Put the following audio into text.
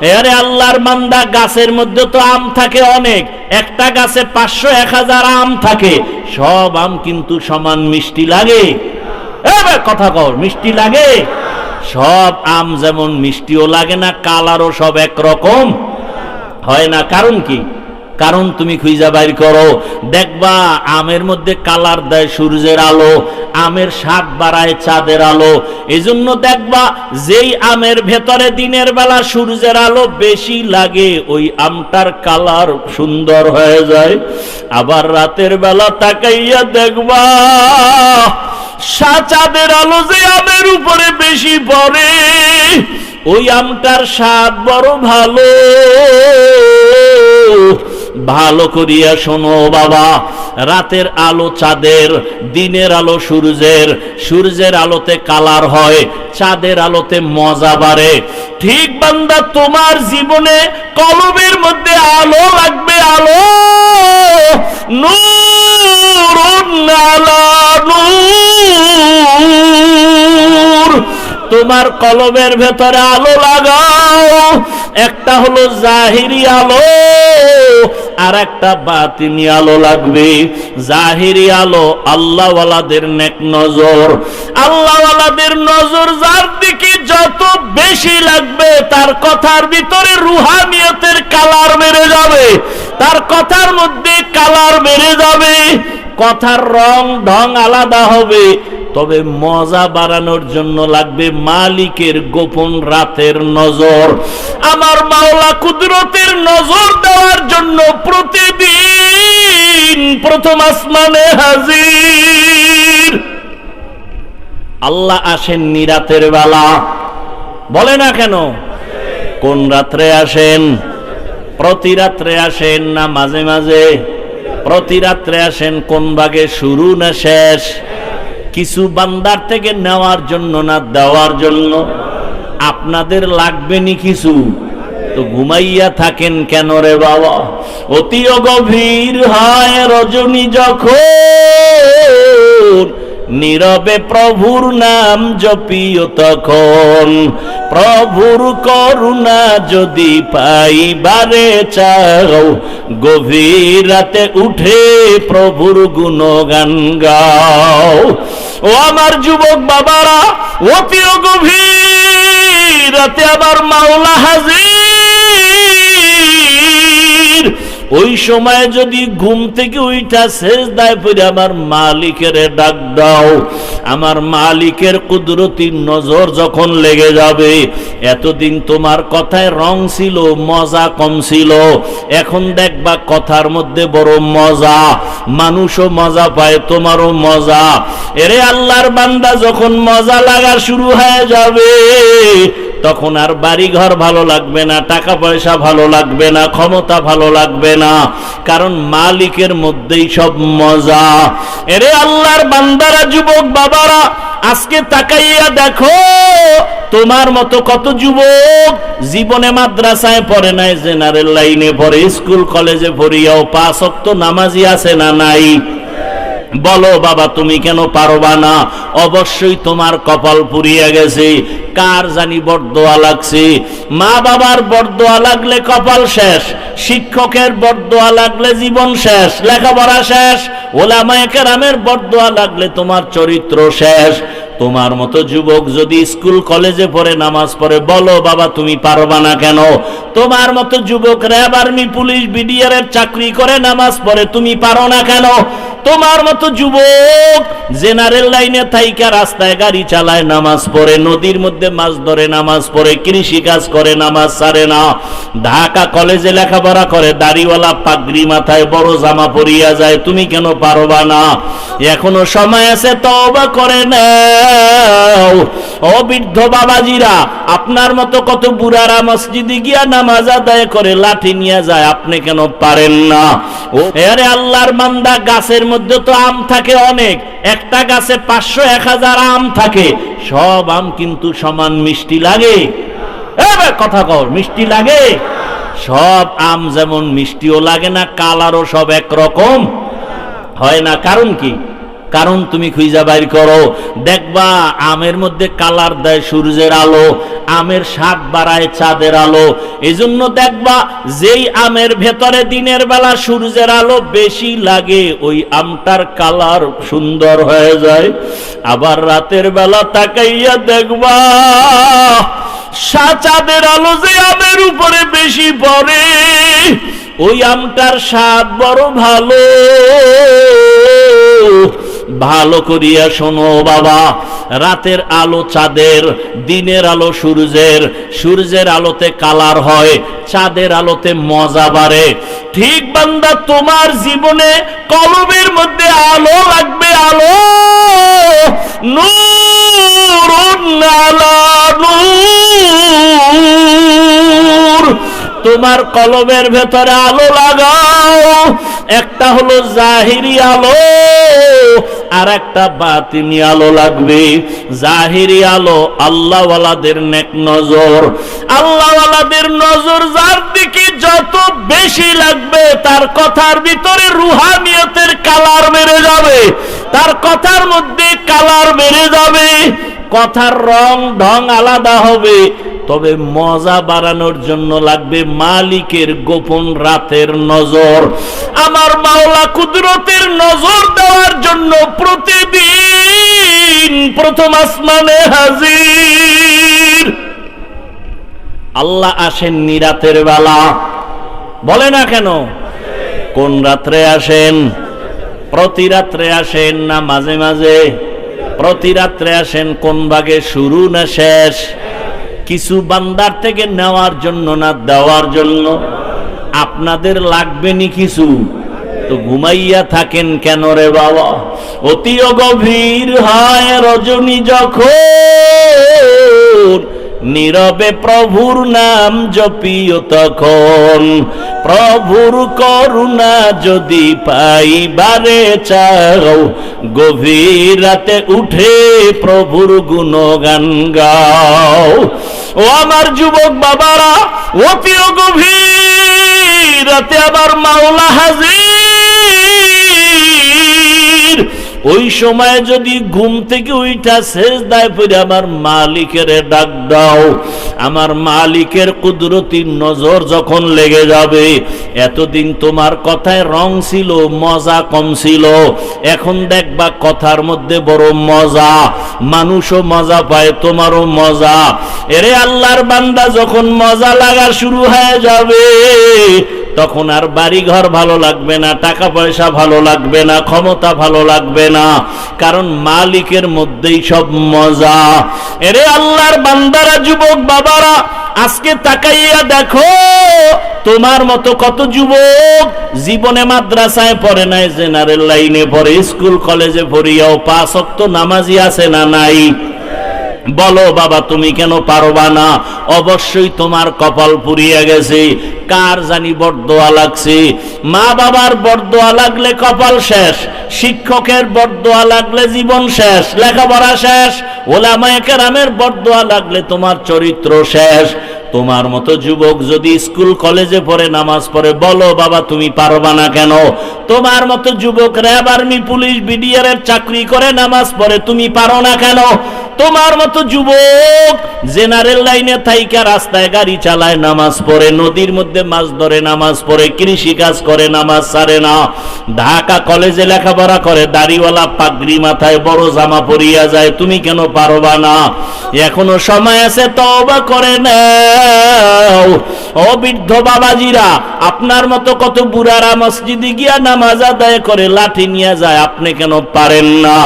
আরে আল্লাহর মান্দা গাছের মধ্যে তো আম থাকে অনেক। একটা গাছে পাঁচশো, এক হাজার আম থাকে। সব আম কিন্তু সমান মিষ্টি লাগে। কথা কর মিষ্টি লাগে? সব আম যেমন মিষ্টিও লাগে না, কালারও সব একরকম। হয় না? কারণ কি? কারণ তুমি খুঁজা বাইর করো। দেখবা, আমের মধ্যে কালার দেয় সূর্যের আলো, আমের স্বাদ বাড়ায় চাঁদের আলো। এই জন্য দেখবা, যেই আমের ভেতরে দিনের বেলা সূর্যের আলো বেশি লাগে, ওই আমটার কালার সুন্দর হয়ে যায়। আবার রাতের বেলা তাকাইয়া দেখবা চাঁদের আলো যে আমের উপরে বেশি পড়ে, ওই আমটার স্বাদ বড় ভালো। ভালো করিয়া শোনো বাবা। রাতের আলো চাঁদের, দিনের আলো সূর্যের। সূর্যের আলোতে কালার হয়, চাঁদের আলোতে মজা বাড়ে। ঠিক বান্দা, তোমার জীবনে কলমের মধ্যে আলো লাগবে, আলো। তোমার কলমের ভেতরে আলো লাগাও। একটা হলো জাহিরি আলো আর একটা বাতিনি আলো লাগবে। জাহিরি আলো আল্লাহওয়ালাদের নেক নজর। আল্লাহওয়ালাদের নজর যার দিকে যত বেশি লাগবে, তার কথার ভিতরে রুহানিয়তের কালার বেড়ে যাবে। তার কথার মধ্যে কালার বেড়ে যাবে। কথার রং ঢং আলাদা হবে। তবে মজা বাড়ানোর জন্য লাগবে মালিকের গোপন রাতের নজর। আমার মাওলা কুদরতের নজর দেওয়ার জন্য প্রতিদিন প্রথম আসমানে হাজির। আল্লাহ আসেন নিরাতের বেলা। বলে না কেন? কোন রাত্রে আসেন? প্রতি রাত্রে আসেন না মাঝে মাঝে? প্রতি রাত্রে আসেন, কোন ভাগে শুরু না শেষ? কিছু বান্দার থেকে নেওয়ার জন্য না দেওয়ার জন্য? আপনাদের লাগবে নি কিছু? তো ঘুমাইয়া থাকেন কেন রে বাবা? অতি গভীর হয় রজনী যখন, নীরবে প্রভুর নাম জপিও তখন। প্রভুর করুণা যদি পাইবারে চাও, গভীর রাতে উঠে প্রভুর গুণ গান গাও। ও আমার যুবক বাবারা অতিও গভীর রাতে আবার মাওলা হাজির ওই সময় যদি ঘুম থেকে উইটা শেষ দায় পড়ে আমার মালিকের ডাক দাও, আমার মালিকের কুদরতির নজর যখন লেগে যাবে, এতদিন তোমার কথায় রং ছিল, মজা কম ছিল, এখন দেখবা কথার মধ্যে বড় মজা, মানুষও মজা পায়, তোমারও মজা। এরে আল্লাহর বান্দা, যখন মজা লাগা শুরু হয়ে যাবে তখন আর বাড়ি ঘর ভালো লাগবে না টাকা পয়সা ভালো লাগবে না, ক্ষমতা ভালো লাগবে না। কারণ মালিকের মধ্যেই সব মজা। এরে আল্লাহর বান্দারা, যুবক বাবারা, আজকে তাকাইয়া দেখো, তোমার মতো কত যুবক জীবনে মাদ্রাসায় পড়ে নাই, জেনারেল লাইনে পড়ে, স্কুল কলেজে পড়িয়াও পাঁচ অক্ত নামাজি আছে না নাই? বলো, বাবা, তুমি কেন পারবা না? অবশ্যই তোমার কপাল পুড়িয়ে গেছে। কার জানি বরদোয়া লাগছে। মা বাবার বরদোয়া লাগলে কপাল শেষ। শিক্ষকের বরদোয়া লাগলে জীবন শেষ। লেখাপড়া শেষ। ওলামায়ে বরদোয়া লাগলে তোমার চরিত্র শেষ। তোমার মতো যুবক যদি স্কুল, কলেজে পড়ে নামাজ পড়ে, বলো, বাবা, তুমি পারবা না কেন? তোমার মতো যুবক র্যাব আর্মি, পুলিশ বিডিআর এর চাকরি করে নামাজ পড়ে, তুমি পারো না কেন? তোমার মতো যুবক জেনারেল লাইনে থাইকা রাস্তায় গাড়ি চালায়, নামাজ পড়ে, নদীর মধ্যে মাছ ধরে, নামাজ পড়ে, কৃষি কাজ করে, নামাজ সারে না। ঢাকা কলেজে লেখাপড়া করে, দাড়িওয়ালা পাগড়ি মাথায় বড় জামা পরিয়া যায়, তুমি কেন পারবা না? এখনও সময় আছে তবা করে নাও। ও বৃদ্ধ বাবাজিরা, আপনার মতো কত বুড়ারা মসজিদে গিয়া নামাজ আদায় করে লাঠি নিয়ে যায়, আপনি কেন পারেন না? ও আরে আল্লাহর মান্দা গাছের মধ্যে তো আম থাকে অনেক, একটা গাছে পাঁচশো এক হাজার আম থাকে, সব আম কিন্তু সমান মিষ্টি লাগে। এবার কথা কর মিষ্টি লাগে? সব আম যেমন মিষ্টিও লাগে না, কালারও সব একরকম। হয় না, কারণ কি? কারণ তুমি খুঁজা বাইর করো। দেখবা, আমের মধ্যে কালার দেয় সূর্যের আলো, আমের স্বাদ বাড়ায় চাঁদের আলো। এজন্য দেখবা, যেই আমের ভেতরে দিনের বেলা সূর্যের আলো বেশি লাগে, ওই আমটার কালার সুন্দর হয়ে যায়। আবার রাতের বেলা তাকাইয়া দেখবা চাঁদের আলো যে আমের উপরে বেশি পড়ে, ওই আমটার স্বাদ বড় ভালো। ভালো করিয়া শোনো বাবা। রাতের আলো চাঁদের, দিনের আলো সূর্যের। সূর্যের আলোতে কালার হয়, চাঁদের আলোতে মজা বাড়ে। ঠিক বান্দা, তোমার জীবনে কলমের মধ্যে আলো লাগবে, আলো। তোমার কলমের ভেতরে আলো লাগাও। একটা হলো জাহিরি আলো আর একটা বাতিনি আলো লাগবে। জাহিরি আলো আল্লাহওয়ালাদের নেক নজর। আল্লাহওয়ালাদের নজর যার দিকে যত বেশি লাগবে, তার কথার ভিতরে রুহানিয়তের কালার বেড়ে যাবে। তার কথার মধ্যে কালার বেড়ে যাবে। কথার রং ঢং আলাদা হবে। তবে মজা বাড়ানোর জন্য লাগবে মালিকের গোপন রাতের নজর। আমার মাওলা কুদরতের নজর দেওয়ার জন্য প্রতিদিন প্রথম আসমানে হাজির। আল্লাহ আসেন নিরাতের বেলা। বলে না কেন? কোন রাত্রে আসেন? প্রতি রাত্রে আসেন না মাঝে মাঝে? প্রতি রাত্রে আসেন, কোন ভাগে শুরু না শেষ? কিছু বান্দার থেকে নেওয়ার জন্য না দেওয়ার জন্য? আপনাদের লাগবে নি কিছু? তো ঘুমাইয়া থাকেন কেন রে বাবা? অতি গভীর হয় রজনী যখন। নীরবে প্রভুর নাম জপিও তখন। প্রভুর করুণা যদি পাইবারে চাও, গভীর রাতে উঠে প্রভুর গুণগান গাও। ও আমার যুবক বাবারা অতিও গভীর রাতে আবার মাওলা হাজির ওই সময় যদি ঘুম থেকে উইটা শেষ দায় পড়ে আমার মালিকের ডাক দাও, আমার মালিকের কুদরতি নজর যখন লেগে যাবে, এতদিন তোমার কথায় রং ছিল, মজা কম ছিল, এখন দেখবা কথার মধ্যে বড় মজা, মানুষও মজা পায়, তোমারও মজা। এরে আল্লাহর বান্দা যখন মজা লাগা শুরু হয়ে যাবে তখন আর বাড়ি ঘর ভালো লাগবে না টাকা পয়সা ভালো লাগবে না, ক্ষমতা ভালো লাগবে না। কারণ মালিকের মধ্যেই সব মজা। এরে আল্লাহর বান্দারা, যুবক বাবারা, আজকে তাকাইয়া দেখো, তোমার মতো কত যুবক জীবনে মাদ্রাসায় পড়ে নাই, জেনারেল লাইনে পড়ে, স্কুল কলেজে পড়িয়াও পাঁচ অক্ত নামাজি আছে না নাই? বলো, বাবা, তুমি কেন পারবা না? অবশ্যই তোমার কপাল পুড়িয়ে গেছে। কার জানি বরদোয়া লাগছে। মা বাবার বরদোয়া লাগলে কপাল শেষ। শিক্ষকের বরদোয়া লাগলে জীবন শেষ। লেখাপড়া শেষ। ওলামায়ে কেরামের বরদোয়া লাগলে তোমার চরিত্র শেষ। তোমার মতো যুবক যদি স্কুল, কলেজে পড়ে, নামাজ পড়ে, বলো, বাবা, তুমি পারবা না কেন? তোমার মতো যুবক র্যাব আর্মি, পুলিশ বিডিআর এর চাকরি করে, নামাজ পড়ে, তুমি পারো না কেন? তোমার মতো যুবক জেনারেল লাইনে থাইকা রাস্তায় গাড়ি চালায়, নামাজ পড়ে, নদীর মধ্যে মাছ ধরে, নামাজ পড়ে, কৃষি কাজ করে, নামাজ সারে না। ঢাকা কলেজে লেখাপড়া করে, দাড়িওয়ালা পাগড়ি মাথায় বড় জামা পরিয়া যায়, তুমি কেন পারবা না? এখনও সময় আছে, তওবা করে নাও। ও বৃদ্ধ বাবাজিরা, আপনার মতো কত বুড়ারা মসজিদে গিয়া নামাজ আদায় করে, লাঠি নিয়ে যায়, আপনি কেন পারেন না?